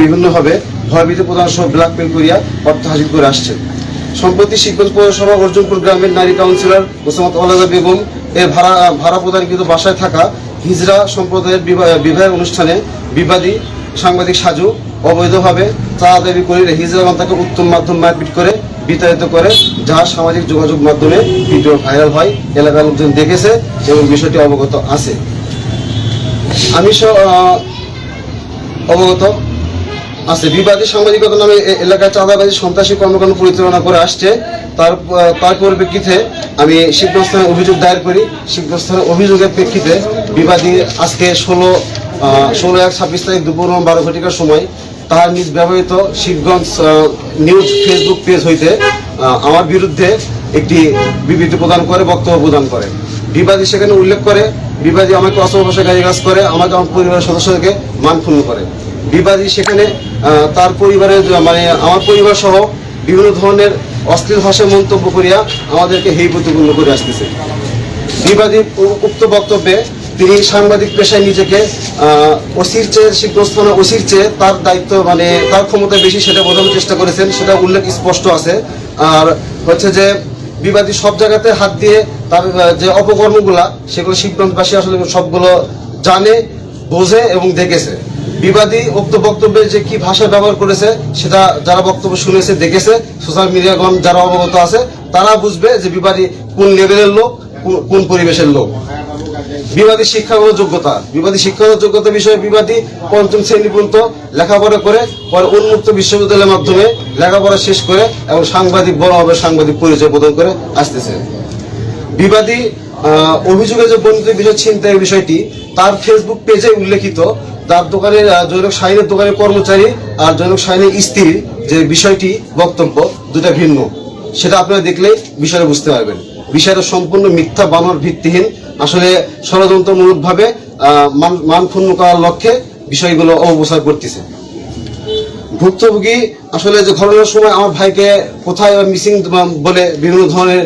বিভিন্নভাবে ভয়ভীতি প্রদান সহ ব্ল্যাকমেল করিয়া অর্থ হাসিল করে আসছে। সম্প্রতি শিবগঞ্জ পৌরসভা অর্জুনপুর গ্রামের নারী কাউন্সিলর মোসাম্মদ আলাদা বেগম এর ভাড়া ভাড়া প্রদানকৃত বাসায় থাকা হিজরা সম্প্রদায়ের বিবাহ বিবাহ অনুষ্ঠানে বিবাদী সাংবাদিক সাজু অবৈধভাবে চাঁদা দাবি করে হিজরাগণ তাকে উত্তম মাধ্যম মারপিট করে বিতাড়িত করে, যা সামাজিক যোগাযোগ মাধ্যমে ভিডিও ভাইরাল হয়। এলাকার লোকজন দেখেছে এবং বিষয়টি অবগত আছে। আমি অবগত আছে। বিবাদী সাংবাদিকতা নামে এলাকায় চাঁদাবাজি, সন্ত্রাসী কর্মকাণ্ড পরিচালনা করে আসছে। তার তার পরিপ্রেক্ষিতে আমি শিবগঞ্জ অভিযোগ দায়ের করি। শিবগঞ্জ অভিযোগের প্রেক্ষিতে বিবাদী আজকে ষোলো ষোলো এক ছাব্বিশ তারিখ দুপুর বারো ঘটিকার সময় তার নিজ ব্যবহৃত শিবগঞ্জ নিউজ ফেসবুক পেজ হইতে আমার বিরুদ্ধে একটি বিবৃতি প্রদান করে, বক্তব্য প্রদান করে। বিবাদী সেখানে উল্লেখ করে, বিবাদী আমাকে অসম ভাষায় গালিগালাজ করে, আমাকে আমার পরিবারের সদস্যদেরকে মানক্ষুণ্ণ করে। বিবাদী সেখানে তার পরিবারের মানে আমার পরিবার সহ বিভিন্ন ধরনের অশ্লীল ভাষায় মন্তব্য করিয়া আমাদেরকে হেই প্রতিপূর্ণ করে আসতেছে। বিবাদী উক্ত বক্তব্যে তিনি সাংবাদিক পেশায় নিজেকে ওসির চেয়ে শিক্ষস্থানে ওসির চেয়ে তার দায়িত্ব মানে তার ক্ষমতা বেশি সেটা বোঝানোর চেষ্টা করেছেন, সেটা উল্লেখ স্পষ্ট আছে। আর হচ্ছে যে বিবাদী সব জায়গাতে হাত দিয়ে তার যে অপকর্মগুলা, সেগুলো শিবগঞ্জবাসী আসলে সবগুলো জানে, বোঝে এবং দেখেছে। বিবাদী উক্ত বক্তব্যে যে কি ভাষা ব্যবহার করেছে, সেটা যারা বক্তব্য শুনেছে, দেখেছে সোশ্যাল মিডিয়াগণ যারা অবগত আছে, তারা বুঝবে যে বিবাদী কোন লেভেলের লোক কোন- পরিবেশের লোক। বিবাদী শিক্ষাগত যোগ্যতা। বিবাদী শিক্ষাগত যোগ্যতা বিষয়ে বিবাদী পঞ্চম শ্রেণি পর্যন্ত লেখাপড়া করে, পরে উন্মুক্ত বিশ্ববিদ্যালয়ের মাধ্যমে লেখাপড়া শেষ করে এবং সাংবাদিক বড়ভাবে সাংবাদিক পরিচয় প্রদান করে আসতেছে। বিবাদী অভিযোগে যে বর্ণিত বিষয়, ছিনতাইয়ের বিষয়টি, তার ফেসবুক পেজে উল্লেখিত তার দোকানের জৈনক শাহিনের দোকানের কর্মচারী আর জৈনক শাহিনের স্ত্রীর যে বিষয়টি বক্তব্য দুটা ভিন্ন। সেটা আপনারা দেখলেই বিষয়টা বুঝতে পারবেন। বিষয়টা সম্পূর্ণ মিথ্যা, বানর ভিত্তিহীন। আসলে ষড়যন্ত্রমূলকভাবে মান মানক্ষুণ্ণ করার লক্ষ্যে বিষয়গুলো অপপ্রচার করতেছে। ভুক্তভোগী, আসলে যে ঘটনার সময় আমার ভাইকে কোথায় মিসিং বলে বিভিন্ন ধরনের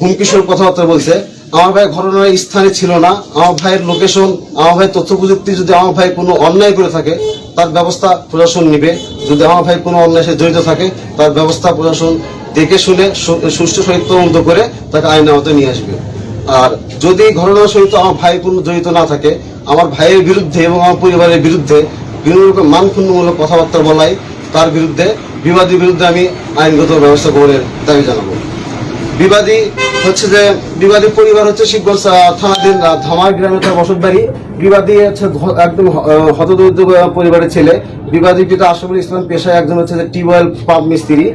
হুমকিস্বর কথাবার্তা বলছে আমার ভাই ঘটনার স্থানে ছিল না। আমার ভাইয়ের লোকেশন আমার ভাই তথ্য প্রযুক্তি যদি আমার ভাই কোনো অন্যায় করে থাকে, তার ব্যবস্থা প্রশাসন নিবে। যদি আমার ভাই কোনো অন্যায় সাথে জড়িত থাকে, তার ব্যবস্থা প্রশাসন দেখে শুনে সু- সুষ্ঠু সহিত তদন্ত করে তাকে আইন আওতায় নিয়ে আসবে। আর যদি ঘটনার সহিত আমার ভাই কোনো জড়িত না থাকে, আমার ভাইয়ের বিরুদ্ধে এবং আমার পরিবারের বিরুদ্ধে বিভিন্ন রকম মানক্ষুণ্ণমূলক কথাবার্তা বলাই, তার বিরুদ্ধে বিবাদীর বিরুদ্ধে আমি আইনগত ব্যবস্থা গ্রহণের দাবি জানাব। বিবাদী হচ্ছে যে বিবাদী পরিবার হচ্ছে শিবগঞ্জ থানাধীন ধামার গ্রামে তার বসত বাড়ি বিবাদী হচ্ছে একদম হতদরিদ্র পরিবারের ছেলে। বিবাদী পিতা আশরাফুল ইসলাম পেশায় একজন হচ্ছে যে টিউবওয়েল পাম্প মিস্ত্রি।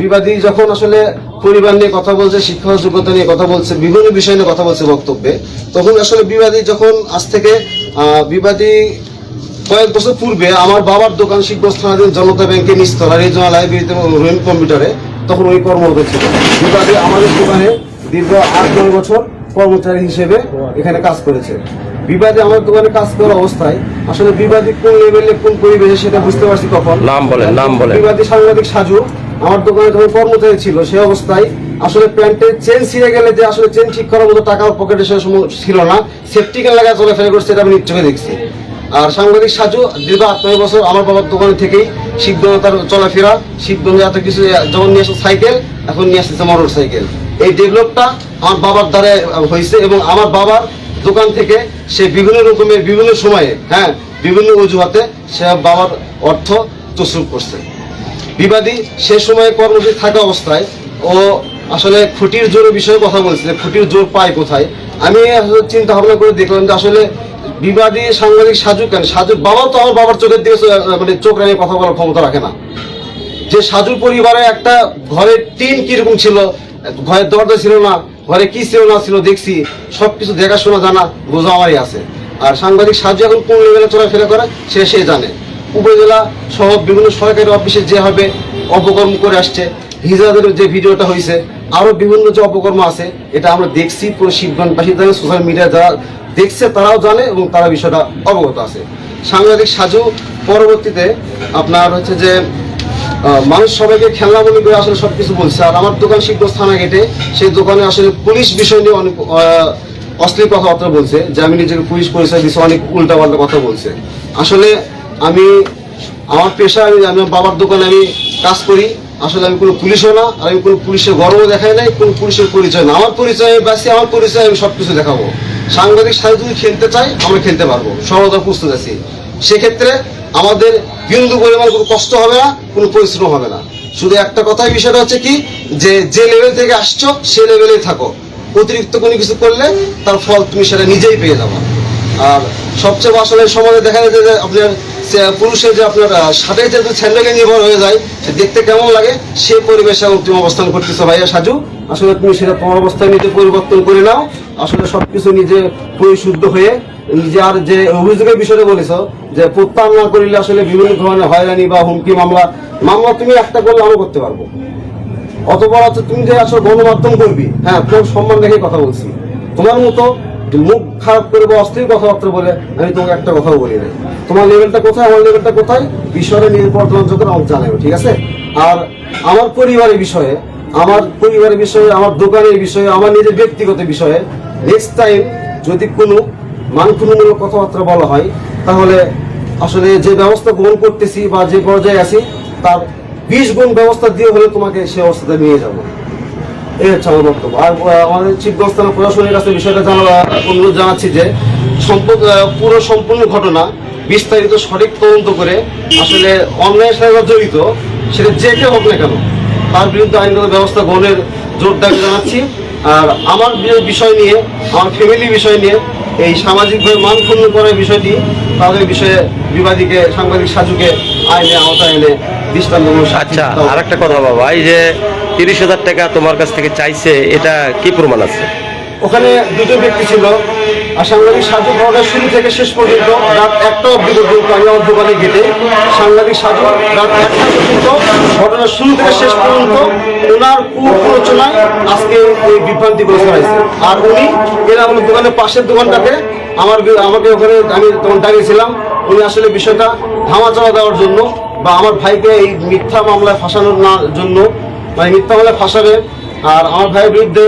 বিবাদী যখন আসলে পরিবার নিয়ে কথা বলছে শিক্ষা যোগ্যতা নিয়ে কথা বলছে, বিভিন্ন বিষয় নিয়ে কথা বলছে বক্তব্যে, তখন আসলে বিবাদী যখন আজ থেকে বিবাদী কয়েক বছর পূর্বে আমার বাবার দোকান শিবগঞ্জ থানাধীন জনতা ব্যাংকের নিচতলা রিজনাল লাইব্রেরিতে রহিম কম্পিউটারে তখন ওই কর্মরত ছিল। বিবাদী আমাদের দোকানে দীর্ঘ আট নয় বছর কর্মচারী হিসেবে এখানে কাজ করেছে। বিবাদে আমার দোকানে কাজ করা অবস্থায় আসলে বিবাদী কোন লেভেলে কোন পরিবেশে সেটা বুঝতে পারছি কখন। নাম বলেন, নাম বলেন। বিবাদী সাংবাদিক সাজু আমার দোকানে যখন কর্মচারী ছিল সে অবস্থায় আসলে প্যান্টের চেন ছিঁড়ে গেলে যে আসলে চেন ঠিক করার মতো টাকা পকেটে সে ছিল না। সেফটি সেফটিকে লাগায় চলাফেরা করছে এটা আমি চোখে দেখছি। আর সাংবাদিক সাজু, দীর্ঘ আট নয় বছর আমার বাবার দোকানে থেকেই শিবগঞ্জ তার চলাফেরা শিবগঞ্জে এত কিছু যখন নিয়ে আসছে সাইকেল, এখন নিয়ে আসতেছে মোটর সাইকেল এই ডেভেলপটা আমার বাবার দ্বারা হয়েছে এবং আমার বাবার দোকান থেকে সে বিভিন্ন রকমের, বিভিন্ন সময়ে হ্যাঁ বিভিন্ন অজুহাতে সে বাবার অর্থ তসরুপ করছে। বিবাদী সে সময়ে কর্মসূচি থাকা অবস্থায় ও আসলে খুঁটির জোরের বিষয়ে কথা বলছে খুঁটির জোর পায় কোথায়? আমি চিন্তা ভাবনা করে দেখলাম যে আসলে বিবাদী সাংবাদিক সাজু কেন? সাজুর বাবাও তো আমার বাবার চোখের দিকে মানে চোখ রাঙিয়ে কথা বলার ক্ষমতা রাখে না। যে সাজুর পরিবারে একটা ঘরের টিন কীরকম ছিল, ঘরের দরজা ছিল না, ঘরে কি ছিল না ছিল দেখছি, সবকিছু দেখাশোনা জানা বোঝা আমারই আছে। আর সাংবাদিক সাজু এখন কোন লেভেলে চলাফেরা করে, সে সে জানে। উপজেলা সহ বিভিন্ন সরকারি অফিসে যেভাবে অপকর্ম করে আসছে হিজাদের যে ভিডিওটা হয়েছে আরও বিভিন্ন যে অপকর্ম আছে, এটা আমরা দেখছি পুরো শিবগঞ্জবাসী জানে, সোশ্যাল মিডিয়া যারা দেখছে তারাও জানে এবং তারা বিষয়টা অবগত আছে। সাংবাদিক সাজু, পরবর্তীতে আপনার হচ্ছে যে মানুষ সবাইকে খেলনা মনে করে আসলে সবকিছু বলছে। আর আমার দোকান শিবগঞ্জ থানা গেটে, সেই দোকানে আসলে পুলিশ বিষয় নিয়ে অনেক অশ্লীল কথাবার্তা বলছে, যে আমি নিজেকে পুলিশ পরিচয় দিচ্ছে অনেক উল্টাপাল্টা কথা বলছে। আসলে আমি, আমার পেশা, আমি আমি বাবার দোকানে আমি কাজ করি আসলে আমি কোনো পুলিশও না, আর আমি কোনো পুলিশের গর্ব দেখাই নাই, কোনো পুলিশের পরিচয় না। আমার পরিচয় বাসি আমার পরিচয় আমি সবকিছু দেখাবো। সাংবাদিক সাথে যদি খেলতে চাই, আমরা খেলতে পারব। সর্বদা প্রস্তুত আছি। সেক্ষেত্রে আমাদের বিন্দু পরিমাণ কোনো কষ্ট হবে না, কোনো পরিশ্রম হবে না। শুধু একটা কথাই বিষয়টা হচ্ছে কি, যে যে লেভেল থেকে আসছো, সে লেভেলেই থাকো। অতিরিক্ত কোনো কিছু করলে তার ফল তুমি সেটা নিজেই পেয়ে যাবে। আর সবচেয়ে আসলে সমাজে দেখা যায় যে আপনার পুরুষের যে আপনার সাথে যে স্যান্ডেলে নির্ভর হয়ে যায়, সে দেখতে কেমন লাগে? সে পরিবেশে এখন তুমি অবস্থান করতেছো ভাইয়া সাজু। আসলে তুমি সেটা তোমার অবস্থায় নিজে পরিবর্তন করে নাও। আসলে সবকিছু নিজে পরিশুদ্ধ হয়ে নিজে আর যে অভিযোগের বিষয়টা বলেছ, যে প্রত্যাহার না করিলে আসলে বিভিন্ন ধরনের হয়রানি বা হুমকি মামলা মামলা তুমি একটা করলে আমি করতে পারব। অতপর হচ্ছে তুমি যে আসলে গণমাধ্যম করবি হ্যাঁ তোর সম্মান রেখে কথা বলছি। তোমার মতো মুখ খারাপ করে বা অস্থির কথাবার্তা বলে আমি তোমাকে একটা কথাও বলি না তোমার লেভেলটা কোথায়, আমার লেভেলটা কোথায়? বিষয়ে নিয়ে যখন আমাকে জানাবে, ঠিক আছে? আর আমার পরিবারের বিষয়ে, আমার পরিবারের বিষয়ে, আমার দোকানের বিষয়ে, আমার নিজের ব্যক্তিগত বিষয়ে নেক্সট টাইম যদি কোনো মানক্ষুণমূলক কথাবার্তা বলা হয়, তাহলে আসলে যে ব্যবস্থা গ্রহণ করতেছি বা যে পর্যায়ে আছি, তার বিশ গুণ ব্যবস্থা দিয়ে হলে তোমাকে সে অবস্থাতে নিয়ে যাব। এই হচ্ছে আমার বক্তব্য। আর আমাদের চিফ ব্যবস্থাপনা প্রশাসনের কাছে বিষয়টা জানা অনুরোধ জানাচ্ছি যে সম্পূর্ণ পুরো সম্পূর্ণ ঘটনা বিস্তারিত সঠিক তদন্ত করে আসলে অন্যায়ের সাথে জড়িত, সেটা যে কেউ হোক না কেন, তার বিরুদ্ধে আইনগত ব্যবস্থা গ্রহণের জোর জানাচ্ছি। আর আমার বিষয় নিয়ে, আমার ফ্যামিলি বিষয় নিয়ে, এই সামাজিকভাবে মানক্ষুণ্ণ করার বিষয়টি, তাদের বিষয়ে বিবাদীকে, সাংবাদিক সাজুকে আইনে আওতায় এনে আচ্ছা। আর একটা কথা বাবা, এই যে তিরিশ হাজার টাকা তোমার কাছ থেকে চাইছে, এটা কি প্রমাণ আছে? ওখানে দুটো ব্যক্তি ছিল। সাংবাদিক সাজু ঘটনার শুরু থেকে শেষ পর্যন্ত রাত একটা অব্দি পর্যন্ত আমি আমার দোকানে গেটে। সাংবাদিক সাজু রাত একটা পর্যন্ত, ঘটনার শুরু থেকে শেষ পর্যন্ত ওনার কুপ্রচনায় আজকে এই বিভ্রান্তি করে ছড়াইছে আর উনি এরা আমার দোকানের পাশের দোকানটাতে আমার আমাকে ওখানে আমি তখন দাঁড়িয়েছিলাম উনি আসলে বিষয়টা ধামাচাড়া দেওয়ার জন্য বা আমার ভাইকে এই মিথ্যা মামলায় ফাঁসানোর না জন্য মানে মিথ্যা মামলায় ফাঁসাবে আর আমার ভাইয়ের বিরুদ্ধে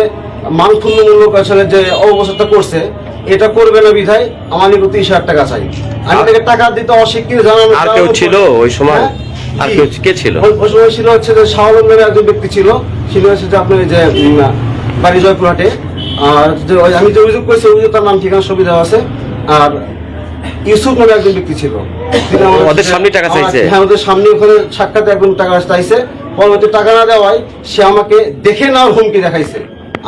মানক্ষুণ্ণমূলক আসলে যে অবস্থাটা করছে এটা করবে না বিধায় আমার নিকট তিরিশ হাজার টাকা চাই আমি তাকে টাকা দিতে অস্বীকৃতি জানানো আর কেউ ছিল ওই সময়? হ্যাঁ? আর কেউ কে ছিল? ওই- সময় ছিল হচ্ছে যে শাহলম নামে একজন ব্যক্তি ছিল ছিল হচ্ছে যে আপনার যে বাড়ি জয়পুরহাটে আর আমি যে অভিযোগ করেছি অভিযোগ তার নাম ঠিকানা সুবিধা আছে আর ইউসুফ নামে একজন ব্যক্তি ছিল। ওদের সামনে টাকা চাইছে? হ্যাঁ ওদের সামনে ওখানে সাক্ষাৎ একজন টাকা চাইছে পরবর্তী টাকা না দেওয়ায় সে আমাকে দেখে নেওয়ার হুমকি দেখাইছে।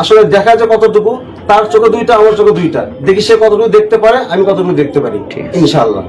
আসলে দেখা যায় কতটুকু তার চোখে দুইটা আমার চোখে দুইটা। দেখি সে কতটুকু দেখতে পারে আমি কতটুকু দেখতে পারি। ইনশাআল্লাহ।